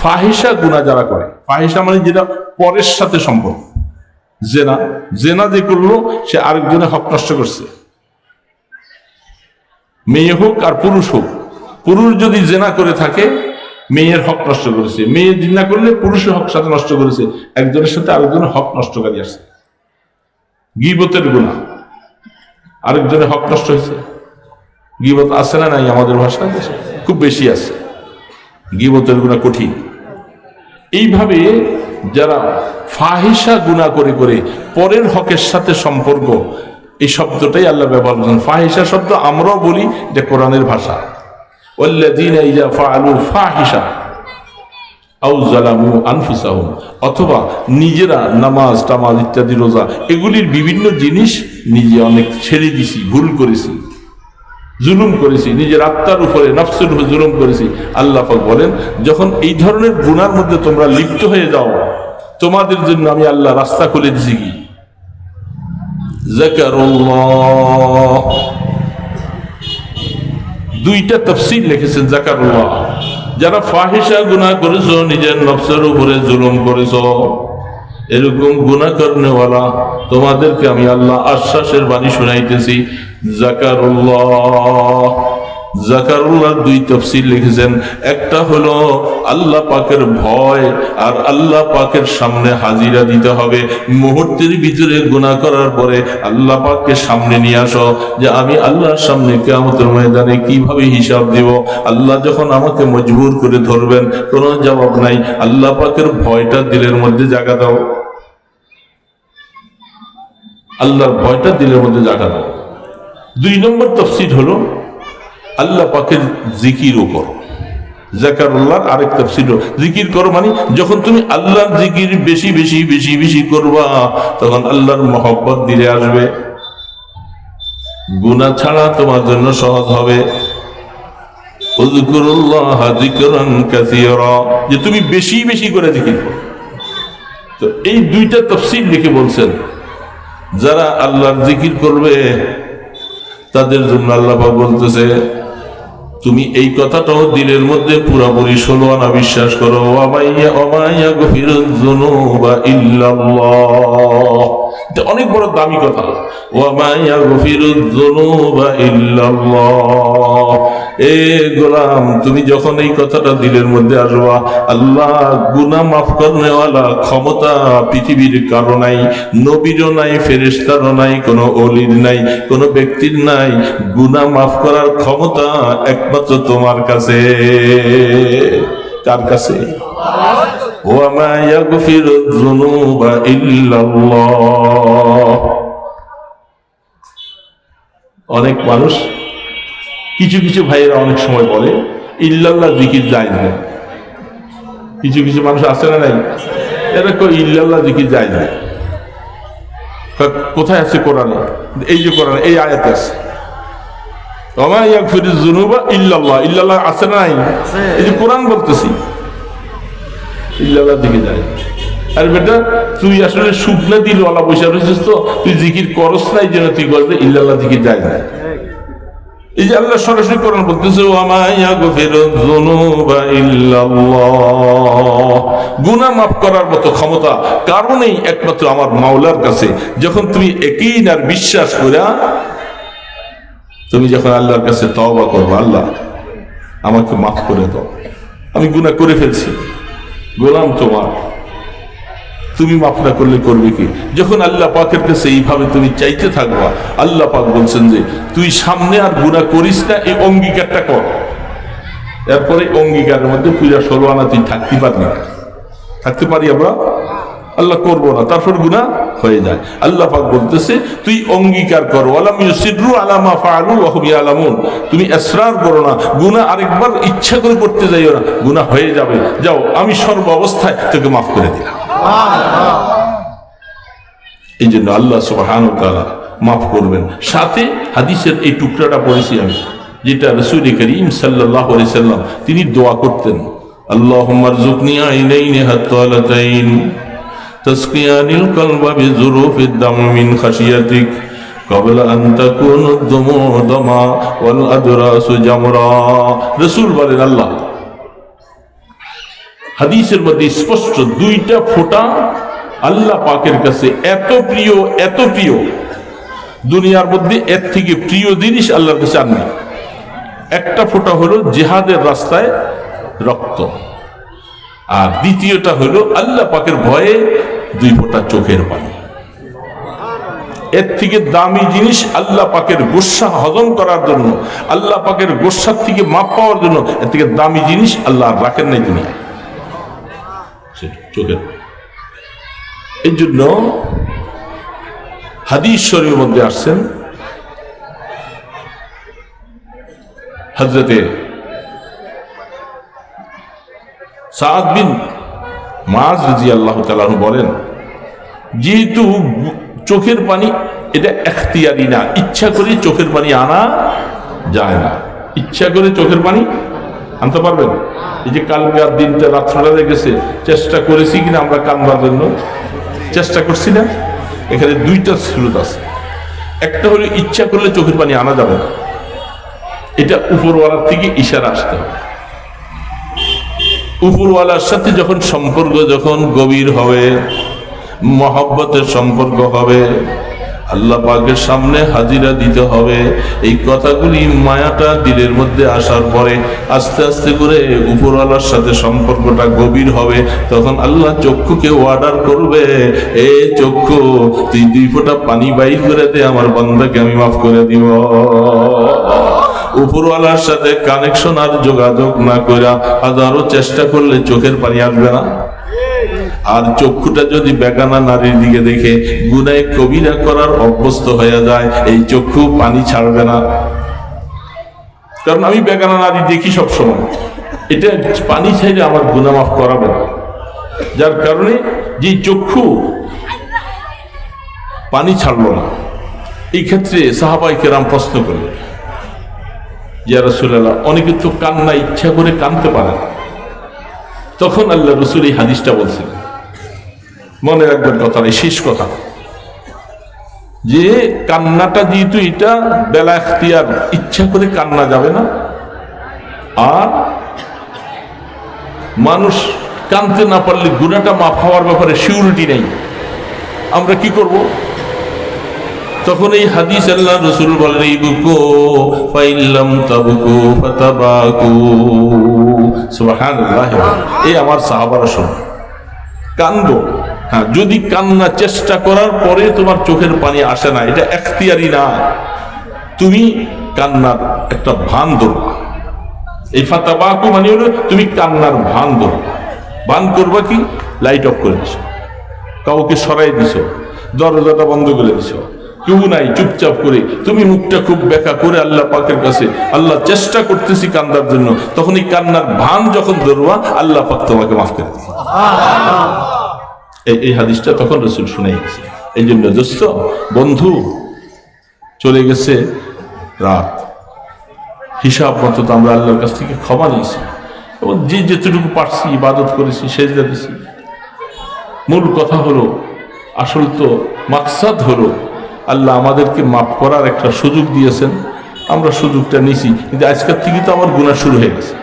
ফাহিসা গুণা যারা করে। ফাহিসা মানে যেটা পরের সাথে সম্পর্ক। জেনা। জেনা যে করল, সে আরেকজনের হক নষ্ট করছে। মেয়ে হোক আর পুরুষ হোক। পুরুষ যদি জেনা করে থাকে, মেয়ের হক নষ্ট করেছে। মেয়ে জিনা করলে পুরুষের হক সাথে নষ্ট করেছে। একজনের সাথে আরেকজনের হক নষ্টকারী আসছে গিবতের গুণা আরেকজনের হক নষ্ট হয়েছে। গিবত আছে না নাই আমাদের ভাষায়? খুব বেশি আছে। গিবতের গুণা কঠিন। এইভাবে যারা ফাহিসা গুণা করে করে পরের হকের সাথে সম্পর্ক, এই শব্দটাই আল্লাহ ব্যবহার করছেন। ফাহিসা শব্দ আমরাও বলি যে কোরআনের ভাষা। ফাহিসা অথবা নিজেরা নামাজ, টামাজ ইত্যাদি রোজা, এগুলির বিভিন্ন জিনিস নিজে অনেক ছেড়ে দিছি, ভুল করেছি। জুলুম করেছি, নিজের আত্মার উপরে, নফসের উপরে জুলুম করেছি। আল্লাহ পাক বলেন, যখন এই ধরনের গুনার মধ্যে তোমরা লিপ্ত হয়ে যাও, তোমাদের জন্য আমি আল্লাহ রাস্তা খুলে দিছি কি? দুইটা তফসিল লিখেছেন, জাকারুল্লাহ। যারা ফাহিসা গুনাহ করেছ, নিজের নফসের উপরে জুলুম করেছ। এরকম গুণা করনেওয়ালা তোমাদেরকে আমি আল্লাহ আশ্বাসের বাণী শুনাইতেছি। জাকারুল্লাহ। জাকারুল্লাহ দুই তফসিল লিখেছেন, একটা হলো আল্লাহ পাকের ভয় আর আল্লাহ পাকের সামনে হাজিরা দিতে হবে। মুহূর্তের ভিতরে গুনাহ করার পরে আল্লাহ পাককে সামনে নিয়ে আসো যে আমি আল্লাহর সামনে কেমতের ময়দানে কীভাবে হিসাব দিব? আল্লাহ যখন আমাকে মজবুর করে ধরবেন, কোনো জবাব নাই। আল্লাহ পাকের ভয়টা দিলের মধ্যে জায়গা দাও। আল্লাহর ভয়টা দিলের মধ্যে জায়গা দাও। দুই নম্বর তফসিল হলো আল্লাহ জিকির উপর জাকারুল্লাহ আরেক তফসিল জিকির করো মানে যখন তুমি আল্লাহর জিকির বেশি বেশি বেশি বেশি করবা, তখন আল্লাহর মহব্বত দিলে আসবে। গুনাহ ছাড়া তোমার জন্য সহজ হবে। যে তুমি বেশি বেশি করে জিকির করো। তো এই দুইটা তফসিল লিখে বলছেন, যারা আল্লাহর জিকির করবে, তাদের জন্য আল্লাহ বলতেছে তুমি এই কথাটাও দিনের মধ্যে পুরাপুরি ষোলো না বিশ্বাস করো অমাইয়া অমাইয়া গভীর ইল্লাল্লাহ। অনেক বড় দামি কথা। এ গোলাম, তুমি যখন এই কথাটা দিলের মধ্যে আসবা, আল্লাহ গুনা মাফ করনেওয়ালা ক্ষমতা পৃথিবীর কারও নাই, নবীরও নাই, ফেরেশতারও নাই, কোনো অলির নাই, কোনো ব্যক্তির নাই। গুনা মাফ করার ক্ষমতা একমাত্র তোমার কাছে। কার কাছে? ওয়ামা ইয়াগফিরু যুনুবা ইল্লাল্লাহ অনেক মানুষ কিছু কিছু ভাইয়েরা অনেক সময় বলে ইল্লাল্লাহ জিকির যায় না। কিছু কিছু মানুষ আছে না নাই? এরা কই ইল্লাল্লাহ জিকির যায় না। কোথায় আছে কোরআনে? এই যে কোরআন এই আয়াতে আছে। ওমা ইয়াগফিরুজ যুনুবা ইল্লাল্লাহ। ইল্লাল্লাহ আছে না নাই? এই যে কোরআন বলতেছি। ইল্লাল্লাহ দিকে যায়। আর বেটা, তুই আসলে শুকনা বসে রয়েছিস তো। তুই জিকির করস নাই যেন তুই করবে দিকে যায় না। এই যে আল্লাহ সরাসরি বলতেছে মাফ করার মতো ক্ষমতা কারণেই একমাত্র আমার মাওলার কাছে। যখন তুমি একই আর বিশ্বাস করে তুমি যখন আল্লাহর কাছে তওবা করবে, আল্লাহ, আমাকে মাফ করে দাও। আমি গুনাহ করে ফেলছি। গোলাম তোমার। তুমি মাফ না করলে করবে কি? যখন আল্লাহ পাকের কাছে এইভাবে তুমি চাইতে থাকবা, আল্লাহ পাক বলছেন যে, তুই সামনে আর গুণা করিস না, এই অঙ্গীকারটা কর। এরপরে অঙ্গীকারের মধ্যে পূজা আনা তুই থাকতে পারবি থাকতে পারি আমরা? আল্লাহ করব না, তারপর গুনাহ হয়ে যায়। আল্লাহ পাক বলতেছে, তুই অঙ্গীকার করো আলাম ইউসিদ্রু আলামা ফাআলু ওয়া ইয়ালামুন। তুমি ইসরার করো না, গুনাহ আরেকবার ইচ্ছা করে করতে যাইও না, গুনাহ হয়ে যাবে। যাও, আমি সর্ব অবস্থায় তোকে মাফ করে দিলাম। এই জন্য আল্লাহ সুবহান মাফ করবেন। সাথে হাদিসের এই টুকরাটা পড়েছি আমি, যেটা রসুল করিম সাল্লাহ সাল্লাম তিনি দোয়া করতেন আল্লাহ মারজুকনি আইনাইনি হাত্তালাতাইন। تسقيان القلب بظروف الدم من خشيتك قبل أن تكون الدموع دما والأدراس جمرا رسول বলেন আল্লাহ হাদিসের মধ্যে স্পষ্ট দুইটা ফোঁটা আল্লাহ পাকের কাছে এত প্রিয় এত প্রিয় দুনিয়ার মধ্যে এর থেকে প্রিয় জিনিস আল্লাহর কাছে আর নেই একটা ফোঁটা হলো জেহাদের রাস্তায় রক্ত আর দ্বিতীয়টা হলো আল্লাহ পাকের ভয়ে দুই ফোঁটা চোখের পানি এর থেকে দামি জিনিস আল্লাহ পাকের গোসা হজম করার জন্য, আল্লাহ পাকের গোসার থেকে মাপ পাওয়ার জন্য, এর থেকে দামি জিনিস আল্লাহ রাখেন নাই সেটা চোখের। এই জন্য হাদিস মধ্যে আসছেন হজরতে সাদ মাজ রাজি আল্লাহ তালাহ বলেন, যেহেতু চোখের পানি, এটা এখতিয়ারি না। ইচ্ছা করে চোখের পানি আনা যায় না। ইচ্ছা করে চোখের পানি আনতে পারবেন? এই যে কালকে আর দিনটা, রাত্রটা লেগেছে চেষ্টা করেছি কিনা আমরা কানবার জন্য? চেষ্টা করছি না। এখানে দুইটা স্রোত আছে। একটা হলো, ইচ্ছা করলে চোখের পানি আনা যাবে না। এটা উপরওয়ালার থেকে ইশারা আসতে হবে। উপরওয়ালার সাথে যখন সম্পর্ক যখন গভীর হবে, মহব্বতের সম্পর্ক হবে, আল্লাহ পাকের সামনে হাজিরা দিতে হবে, এই কথাগুলি মায়াটা দিলের মধ্যে আসার পরে আস্তে আস্তে করে উপরওয়ালার সাথে সম্পর্কটা গভীর হবে, তখন আল্লাহ চক্ষুকে অর্ডার করবে, এ চক্ষু, তুই দুই ফোঁটা পানি বাইর করে দে, আমার বান্দাকে আমি মাফ করে দিব। উপরওয়ালার সাথে কানেকশন আর যোগাযোগ না কইরা হাজারো চেষ্টা করলে চোখের পানি আসবে না? আর চক্ষুটা যদি বেগানা নারীর দিকে দেখে গুনায় কবিরা করার অভ্যস্ত হয়ে যায়, এই চক্ষু পানি ছাড়বে না। কারণ আমি বেগানা নারী দেখি সব সময় এটা পানি ছাইলে আমার গুনা মাফ করাবে যার কারণে যে চক্ষু পানি ছাড়লো না, এই ক্ষেত্রে সাহাবাই কেরাম প্রশ্ন করলেন ইয়া অনেকে তো কান্না ইচ্ছা করে কানতে পারে তখন আল্লাহ রসুল এই হাদিসটা বলছিলেন মনে রাখবেন কথা এই শেষ কথা। যে কান্নাটা যেহেতু এটা বেলা এখতিয়ার, ইচ্ছা করে কান্না যাবে না, আর মানুষ কানতে না পারলে গুণাটা মাফ হওয়ার ব্যাপারে সিউরিটি নেই। আমরা কি করব? তখন এই হাদিস আল্লাহ রসুল বলেন, এই বুকো, ফাইল্লাম তাবুকু ফাতাবাকু। সুবহানাল্লাহ। এই আমার সাহাবারা শোনো, কান্দো। হ্যাঁ যদি কান্না চেষ্টা করার পরে তোমার চোখের পানি আসে না, এটা এখতিয়ারি না। তুমি কান্নার একটা ভান ধরবা। এই ফাতাবাকু মানে হলো তুমি কান্নার ভান ধরবা। ভান করবা কি? লাইট অফ করে দিছো। কাউকে সরাই দিছো। দরজাটা বন্ধ করে দিছো। কেউ নাই চুপচাপ করে। তুমি মুখটা খুব ব্যাখ্যা করে আল্লাহ পাকের কাছে, আল্লাহ চেষ্টা করতেছি কান্দার জন্য। তখন এই কান্নার ভান যখন ধরবা, আল্লাহ পাক তোমাকে মাফ করে এই- হাদিসটা তখন রসুল শুনে গেছে। এই জন্য দোস্ত, বন্ধু, চলে গেছে রাত। হিসাব মতো তো আমরা আল্লাহর কাছ থেকে ক্ষমা নিয়েছি। এবং যে যেতটুকু পারছি, ইবাদত করেছি, সেজদা দিছি মূল কথা হলো, আসল তো মাকসাদ হলো আল্লাহ আমাদেরকে মাফ করার একটা সুযোগ দিয়েছেন। আমরা সুযোগটা নিছি। কিন্তু আজকের থেকে তো আমার গুণা শুরু হয়ে গেছে।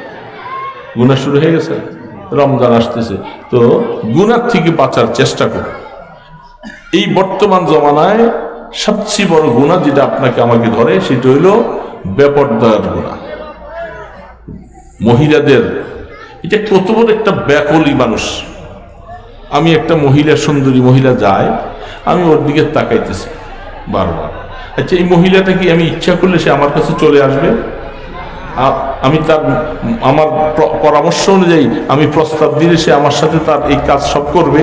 গুণা শুরু হয়ে গেছে? রমজান আসতেছে। তো গুনার থেকে বাঁচার চেষ্টা করুন এই বর্তমান জমানায় সবচেয়ে বড় গুণা যেটা আপনাকে আমাকে ধরে, সেটা হইল বেপর্দার গুণা মহিলাদের, এটা কত বড় একটা ব্যাকলি মানুষ। আমি একটা মহিলা, সুন্দরী মহিলা যায় আমি ওর দিকে তাকাইতেছি। বারবার। আচ্ছা এই মহিলাটা কি আমি ইচ্ছা করলে সে আমার কাছে চলে আসবে? আমি তার, আমার পরামর্শ অনুযায়ী আমি প্রস্তাব দিলে সে আমার সাথে তার এই কাজ সব করবে।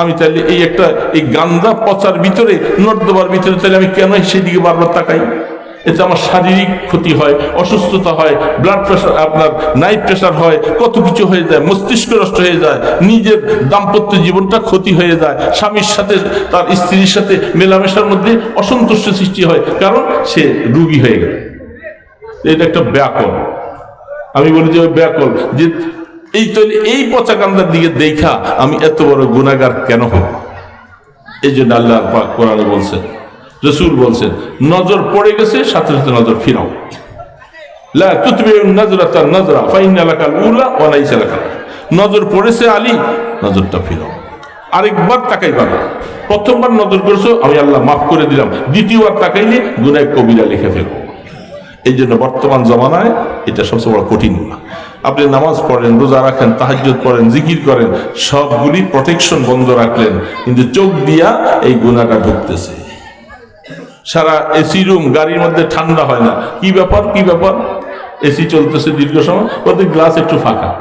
আমি তাহলে এই একটা, এই গান্দা পচার ভিতরে নর্দবার ভিতরে তাহলে আমি কেন সেদিকে বারবার তাকাই? এতে আমার শারীরিক ক্ষতি হয়, অসুস্থতা হয় ব্লাড প্রেশার আপনার নাইট প্রেশার হয়, কত কিছু হয়ে যায়, মস্তিষ্ক নষ্ট হয়ে যায়, নিজের দাম্পত্য জীবনটা ক্ষতি হয়ে যায়, স্বামীর সাথে, তার স্ত্রীর সাথে মেলামেশার মধ্যে অসন্তুষ্ট সৃষ্টি হয়, কারণ সে রুগী হয়ে গেল। এটা একটা ব্যাকল। আমি বলি যে ওই ব্যাকল, যে এই তো এই পচা কান্দার দিকে দেখা আমি এত বড় গুণাগার কেন হব? এই জন্য আল্লাহ কোরআনে বলছেন রসুল বলছেন, নজর পড়ে গেছে, সাথে সাথে নজর ফিরাও। নাজরা পড়েছে আলী, নজরটা ফিরো আরেকবার তাকাইবা না প্রথমবার নজর করছ আমি আল্লাহ মাফ করে দিলাম, দ্বিতীয়বার তাকাইলে গুনায় কবিরা লিখে ফেলব এই জন্য বর্তমান জমানায় এটা সবচেয়ে বড় কঠিন আপনি নামাজ পড়েন, রোজা রাখেন, তাহাজ্জুদ পড়েন, জিকির করেন, সবগুলি প্রোটেকশন বন্ধ রাখলেন, কিন্তু চোখ দিয়া এই গুণাটা ঢুকতেছে। সারা এসি রুম গাড়ির মধ্যে ঠান্ডা হয় না। কি ব্যাপার কি ব্যাপার? এসি চলতেছে দীর্ঘ সময় প্রত্যেক গ্লাস একটু ফাঁকা।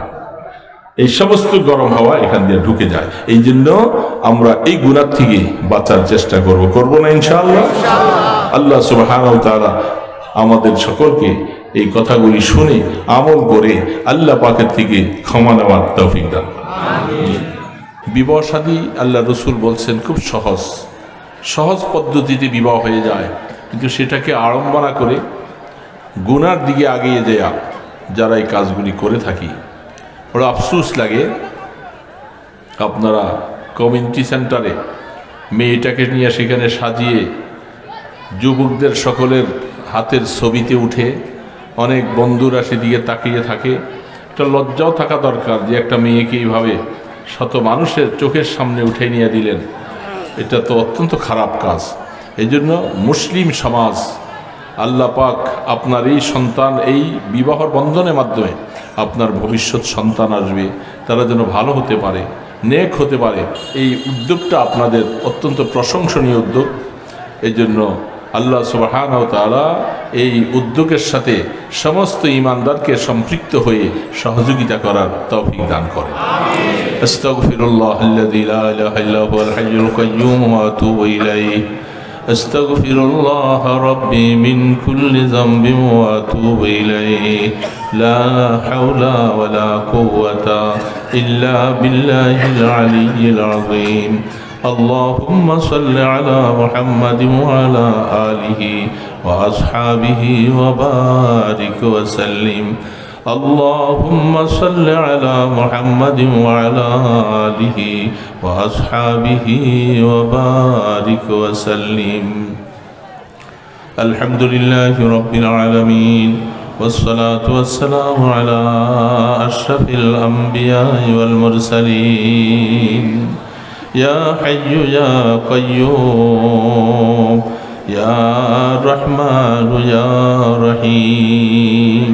এই সমস্ত গরম হাওয়া এখান দিয়ে ঢুকে যায়। এই জন্য আমরা এই গুণার থেকে বাঁচার চেষ্টা করব। করব না ইনশাআল্লাহ? আল্লাহ তাআলা আমাদের সকলকে এই কথাগুলি শুনে আমল করে আল্লাহ পাকের থেকে ক্ষমা নেওয়ার তৌফিক দান। বিবাহ শাদী আল্লাহ রসুল বলছেন খুব সহজ। সহজ পদ্ধতিতে বিবাহ হয়ে যায়। কিন্তু সেটাকে আড়ম্বনা করে গুনার দিকে আগিয়ে দেয়া, যারা এই কাজগুলি করে থাকি। বড় আফসোস লাগে আপনারা কমিউনিটি সেন্টারে মেয়েটাকে নিয়ে সেখানে সাজিয়ে যুবকদের সকলের হাতের ছবিতে উঠে অনেক বন্ধুরা সেদিকে তাকিয়ে থাকে। একটা লজ্জাও থাকা দরকার যে একটা মেয়েকে এইভাবে শত মানুষের চোখের সামনে উঠে নিয়ে দিলেন। এটা তো অত্যন্ত খারাপ কাজ। এই জন্য মুসলিম সমাজ, আল্লাহ পাক আপনার এই সন্তান, এই বিবাহ বন্ধনের মাধ্যমে আপনার ভবিষ্যৎ সন্তান আসবে। তারা যেন ভালো হতে পারে, নেক হতে পারে। এই উদ্যোগটা আপনাদের অত্যন্ত প্রশংসনীয় উদ্যোগ। এই জন্য আল্লাহ সুবাহান তালা এই উদ্যোগের সাথে সমস্ত ইমানদারকে সম্পৃক্ত হয়ে সহযোগিতা করার তৌফিক দান করে استغفر الله الذي لا اله الا هو الحي القيوم واتوب اليه استغفر الله ربي من كل ذنب واتوب اليه لا حول ولا قوه الا بالله العلي العظيم اللهم صل على محمد وعلى آله وأصحابه وبارك وسلم. اللهم صل على محمد وعلى آله وأصحابه وبارك وسلم. الحمد لله رب العالمين والصلاة والسلام على أشرف الأنبياء والمرسلين. يا حي يا قيوم يا رحمن يا رحيم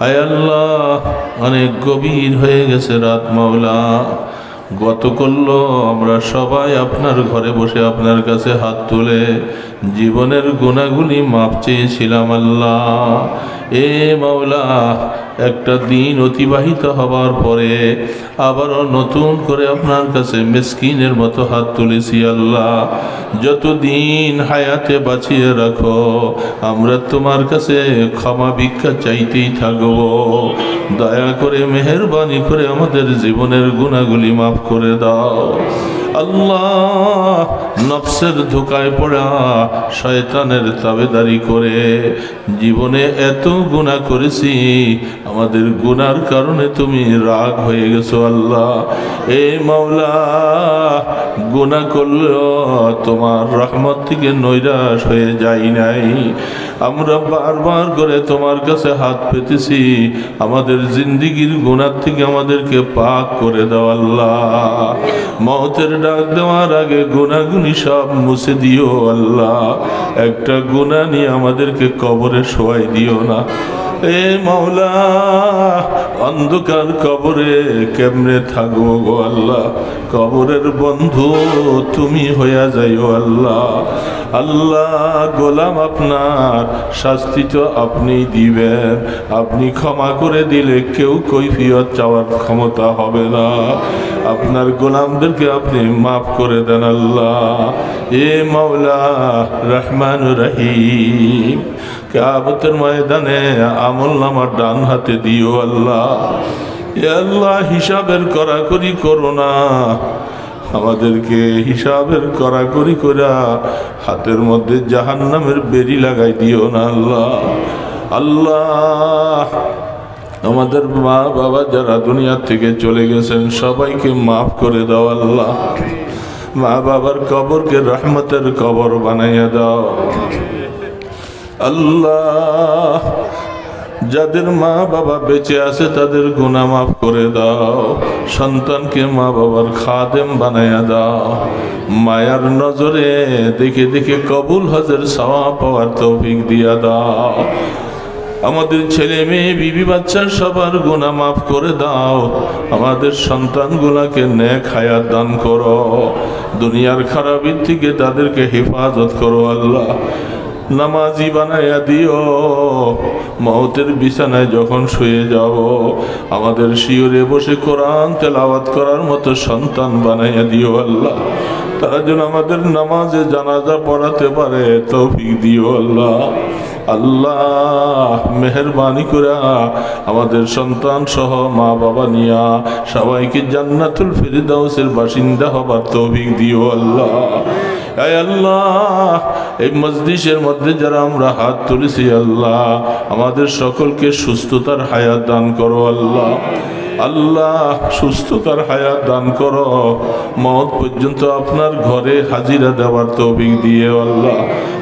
আয় আল্লাহ অনেক গভীর হয়ে গেছে রাত মাওলা গত করলো আমরা সবাই আপনার ঘরে বসে আপনার কাছে হাত তুলে জীবনের গুণাগুলি মাপ চেয়েছিলাম আল্লাহ। এ মাওলা, একটা দিন অতিবাহিত হবার পরে আবারও নতুন করে আপনার কাছে মেসকিনের মতো হাত তুলেছি আল্লাহ। যতদিন হায়াতে বাঁচিয়ে রাখো, আমরা তোমার কাছে ক্ষমা ভিক্ষা চাইতেই থাকব। দয়া করে মেহরবানি করে আমাদের জীবনের গুণাগুলি মাফ করে দাও। আল্লাহ নফসের ধোকায় পড়া শয়তানের তাবেদারি করে। জীবনে এত গুণা করেছি, আমাদের গুনার কারণে তুমি রাগ হয়ে গেছো আল্লাহ। এ মাওলা গুণা করলেও তোমার রহমত থেকে নৈরাশ হয়ে যাই নাই। আমরা বারবার করে তোমার কাছে হাত পেতেছি। আমাদের জিন্দিগির গুণার থেকে আমাদেরকে পাক করে দাও আল্লাহ। মতের ডাক দেওয়ার আগে গুণাগুনি সব মুছে দিও আল্লাহ। একটা গুণা নিয়ে আমাদেরকে কবরে শোয়াই দিও না। এ মাওলা, অন্ধকার কবরে কেমনে থাকব গো আল্লাহ? কবরের বন্ধু তুমি হইয়া যাইও আল্লাহ। আল্লাহ, গোলাম আপনার শাস্তি তো আপনি দিবেন। আপনি ক্ষমা করে দিলে কেউ কৈফিয়ত চাওয়ার ক্ষমতা হবে না। আপনার গোলামদেরকে আপনি মাফ করে দেন আল্লাহ। এ মাওলা রহমান রহিম। কাবতের ময়দানে আমল নামার ডান হাতে দিও আল্লাহ। আল্লাহ হিসাবের করাকরি করো না। আমাদেরকে হিসাবের করাকরি করা হাতের মধ্যে জাহান নামের বেরি লাগাই দিও না আল্লাহ। আল্লাহ, আমাদের মা বাবা যারা দুনিয়ার থেকে চলে গেছেন, সবাইকে মাফ করে দাও আল্লাহ। মা বাবার কবরকে রহমতের কবর বানাইয়া দাও। আল্লাহ, যাদের মা বাবা বেঁচে আছে তাদের গুণা মাফ করে দাও, সন্তানকে মা বাবার খাদেম বানাইয়া দাও। মায়ার নজরে দেখে দেখে কবুল হজের সাওয়া পাওয়ার তৌফিক দিয়া দাও। আমাদের ছেলে মেয়ে, বিবি বাচ্চা সবার গুণা মাফ করে দাও। আমাদের সন্তানগুলাকে নেক হায়াত দান করো। দুনিয়ার খারাপের থেকে তাদেরকে হেফাজত করো আল্লাহ। নামাজি বানাইয়া দিও। মৌতের বিছানায় যখন শুয়ে যাব, আমাদের শিওরে বসে কোরআন তেলাওয়াত করার মতো সন্তান বানাইয়া দিও আল্লাহ। তারা যেন আমাদের নামাজে জানাজা পড়াতে পারে, তৌফিক দিও আল্লাহ। আল্লাহ, মেহরবানি করে আমাদের সন্তান সহ মা বাবা নিয়া সবাইকে জান্নাতুল ফেরিদাউসের বাসিন্দা হবার তৌফিক দিও আল্লাহ। আল্লাহ, এই মসজিদের মধ্যে যারা আমরা হাত তুলেছি, আল্লাহ, আমাদের সকলকে সুস্থতার হায়াত দান করো, আল্লাহ। আল্লাহ, সুস্থতার হায়াত দান করো। মত পর্যন্ত আপনার ঘরে হাজিরা দেওয়ার তৌফিক দিয়ে, আল্লাহ।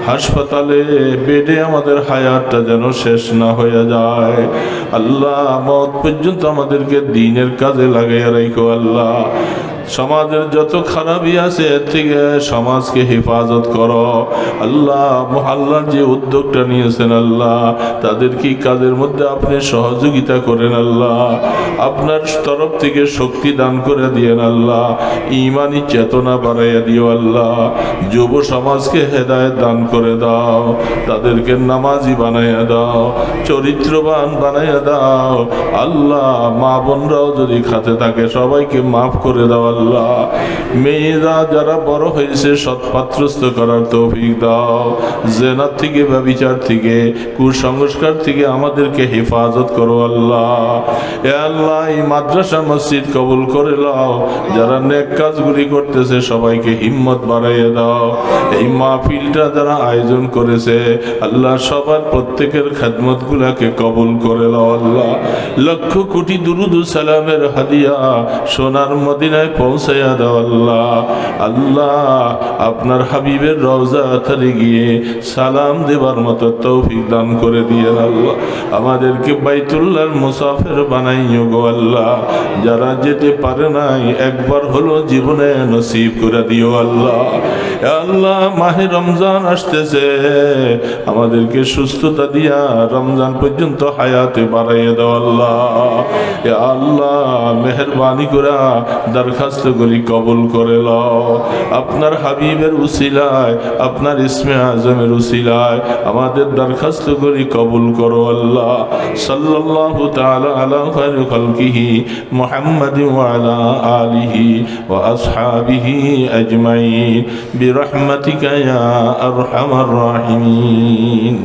হাসপাতালে, বেডে আমাদের হায়াতটা যেন শেষ না হয়ে যায়। আল্লাহ, মত পর্যন্ত আমাদেরকে দিনের কাজে লাগাইয়া রাখো, আল্লাহ। সমাজের যত খারাপই আছে, এর থেকে সমাজকে হেফাজত করো। আল্লাহ মহাল্লার যে উদ্যোগটা নিয়েছেন আল্লাহ, তাদের কি কাজের মধ্যে আপনি সহযোগিতা করেন আল্লাহ? আপনার তরফ থেকে শক্তি দান করে দিয়েন আল্লাহ। ইমানি চেতনা বাড়াইয়া দিও আল্লাহ। যুব সমাজকে হেদায়ত দান করে দাও। তাদেরকে নামাজি বানাইয়া দাও। চরিত্রবান বানাইয়া দাও। আল্লাহ মা বোনরাও যদি খাতে থাকে, সবাইকে মাফ করে দাও আল্লাহ। মেয়েরা যারা বড় হয়েছে সৎপাত্রস্থ করার তৌফিক দাও। জেনার থেকে, ব্যবিচার থেকে, কুসংস্কার থেকে আমাদেরকে হেফাজত করো আল্লাহ। আল্লাহ মাদ্রাসা মসজিদ কবুল করে লাও যারা নেক কাজগুলি করতেছে, সবাইকে হিম্মত বাড়াইয়ে দাও। এই মাহফিলটা যারা আয়োজন করেছে, আল্লাহ সবার প্রত্যেকের খেদমত গুলাকে কবুল করে লাও আল্লাহ। লক্ষ কোটি দুরুদ সালামের হাদিয়া সোনার মদিনায় পৌঁছাইয়া আল্লাহ। আপনার হাবিবের রওজা আথারে গিয়ে সালাম দেবার মতো তৌফিক দান করে দিয়ে আল্লাহ। আমাদেরকে বাইতুল্লাহর মুসাফের বানাইও গো আল্লাহ। যারা যেতে পারে নাই, একবার হলো জীবনে নসিব করে দিও আল্লাহ। আল্লাহ, মাহে রমজান আসতেছে। আমাদেরকে সুস্থতা দিয়া রমজান পর্যন্ত হায়াতে বাড়াইয়ে দাও আল্লাহ। আল্লাহ, মেহরবানি করে, দরখাস্ত গুলি কবুল করে লও আপনার হাবিবের উসিলায়, আপনার ইসমে আজমের উসিলায়, আমাদের দরখাস্ত গুলি কবুল করো আল্লাহ। সাল্লাল্লাহু তাআলা আলা খায়রি খালকিহি মুহাম্মাদ ওয়া আলা আলিহি ওয়া আসহাবিহি আজমাইন। বিরহমাতিকা ইয়া আরহামার রাহিমিন।